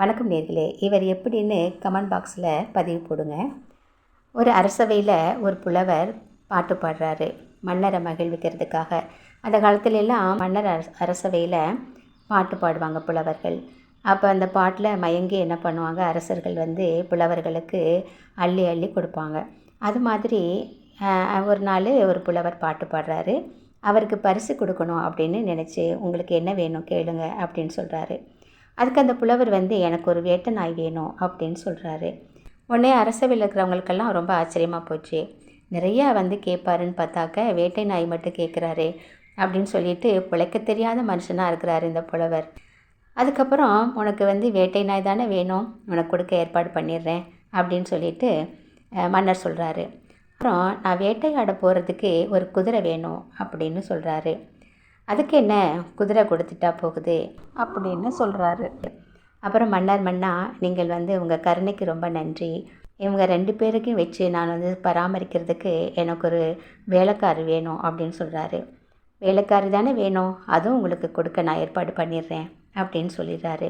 வணக்கம் நேர்களே. இவர் எப்படின்னு கமெண்ட் பாக்ஸில் பதிவு போடுங்க. ஒரு அரசவையில் ஒரு புலவர் பாட்டு பாடுறாரு. மன்னரை மகிழ்விக்கிறதுக்காக. அந்த காலத்திலெல்லாம் மன்னர் அரசவையில் பாட்டு பாடுவாங்க புலவர்கள். அப்போ அந்த பாட்டில் மயங்கி என்ன பண்ணுவாங்க? அரசர்கள் வந்து புலவர்களுக்கு அள்ளி அள்ளி கொடுப்பாங்க. அது மாதிரி ஒரு நாள் ஒரு புலவர் பாட்டு பாடுறாரு. அவருக்கு பரிசு கொடுக்கணும் அப்படின்னு நினச்சி உங்களுக்கு என்ன வேணும்? கேளுங்க. அப்படின்னு சொல்கிறாரு அதுக்கு அந்த புலவர் வந்து எனக்கு ஒரு வேட்டை நாய் வேணும் அப்படின்னு சொல்கிறாரு உடனே அரசவையில் இருக்கிறவங்களுக்கெல்லாம் ரொம்ப ஆச்சரியமாக போச்சு. நிறையா வந்து கேட்பாருன்னு பார்த்தாக்க வேட்டை நாய் மட்டும் கேட்குறாரு அப்படின்னு சொல்லிட்டு பிழைக்க தெரியாத மனுஷனாக இருக்கிறாரு இந்த புலவர். அதுக்கப்புறம் உனக்கு வந்து வேட்டை நாய் தானே வேணும் உனக்கு கொடுக்க ஏற்பாடு பண்ணிடுறேன் அப்படின்னு சொல்லிட்டு மன்னர் சொல்கிறாரு அப்புறம் நான் வேட்டையாட போகிறதுக்கு ஒரு குதிரை வேணும் அப்படின்னு சொல்கிறாரு அதுக்கு என்ன குதிரை கொடுத்துட்டா போகுது அப்படின்னு சொல்கிறாரு அப்புறம் மன்னர் மன்னா நீங்கள் வந்து உங்கள் கருணைக்கு ரொம்ப நன்றி. இவங்க ரெண்டு பேருக்கும் வச்சு நான் வந்து பராமரிக்கிறதுக்கு எனக்கு ஒரு வேலைக்காரு வேணும் அப்படின்னு சொல்கிறாரு வேலைக்காரி தானே வேணும்? அதுவும் உங்களுக்கு கொடுக்க நான் ஏற்பாடு பண்ணிடுறேன் அப்படின்னு சொல்லிடுறாரு.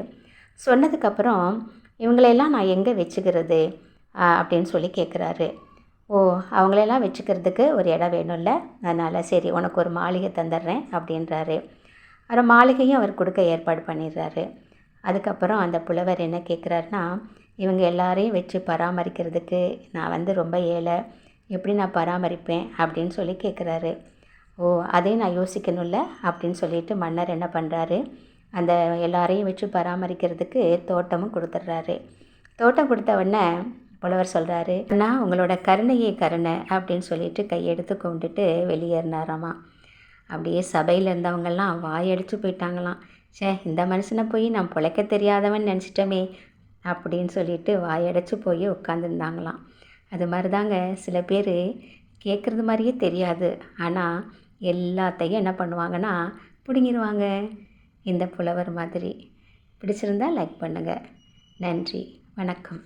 சொன்னதுக்கப்புறம் இவங்களையெல்லாம் நான் எங்கே வச்சுக்கிறது? அப்படின்னு சொல்லி கேட்குறாரு ஓ அவங்களெல்லாம் வச்சுக்கிறதுக்கு ஒரு இடம் வேணும்ல? அதனால் சரி உனக்கு ஒரு மாளிகை தந்துடுறேன் அப்படின்றாரு. அப்புறம் மாளிகையும் அவர் கொடுக்க ஏற்பாடு பண்ணிடுறாரு. அதுக்கப்புறம் அந்த புலவர் என்ன கேட்குறாருன்னா இவங்க எல்லாரையும் வச்சு பராமரிக்கிறதுக்கு நான் வந்து ரொம்ப ஏழை. எப்படி நான் பராமரிப்பேன்? அப்படின்னு சொல்லி கேட்குறாரு. ஓ அதையும் நான் யோசிக்கணும்ல? அப்படின்னு சொல்லிட்டு மன்னர் என்ன பண்ணுறாரு அந்த எல்லாரையும் வச்சு பராமரிக்கிறதுக்கு தோட்டமும் கொடுத்துட்றாரு. தோட்டம் கொடுத்த உடனே புலவர் சொல்கிறாரு அண்ணா உங்களோட கருணையே கருணை அப்படின்னு சொல்லிட்டு கையெடுத்து கும்பிட்டுட்டு வெளியேறினாராமா. அப்படியே சபையில் இருந்தவங்கெல்லாம் வாயடிச்சு போயிட்டாங்களாம். ச்சே இந்த மனுஷனை போய் நான் பிழைக்க தெரியாதவன் நினச்சிட்டோமே அப்படின்னு சொல்லிட்டு வாயடைச்சு போய் உட்காந்துருந்தாங்களாம் அது மாதிரி தாங்க சில பேர் கேட்குறது மாதிரியே தெரியாது. ஆனால் எல்லாத்தையும் என்ன பண்ணுவாங்கன்னா பிடுங்கிடுவாங்க இந்த புலவர் மாதிரி. பிடிச்சிருந்தா லைக் பண்ணுங்கள் நன்றி வணக்கம்.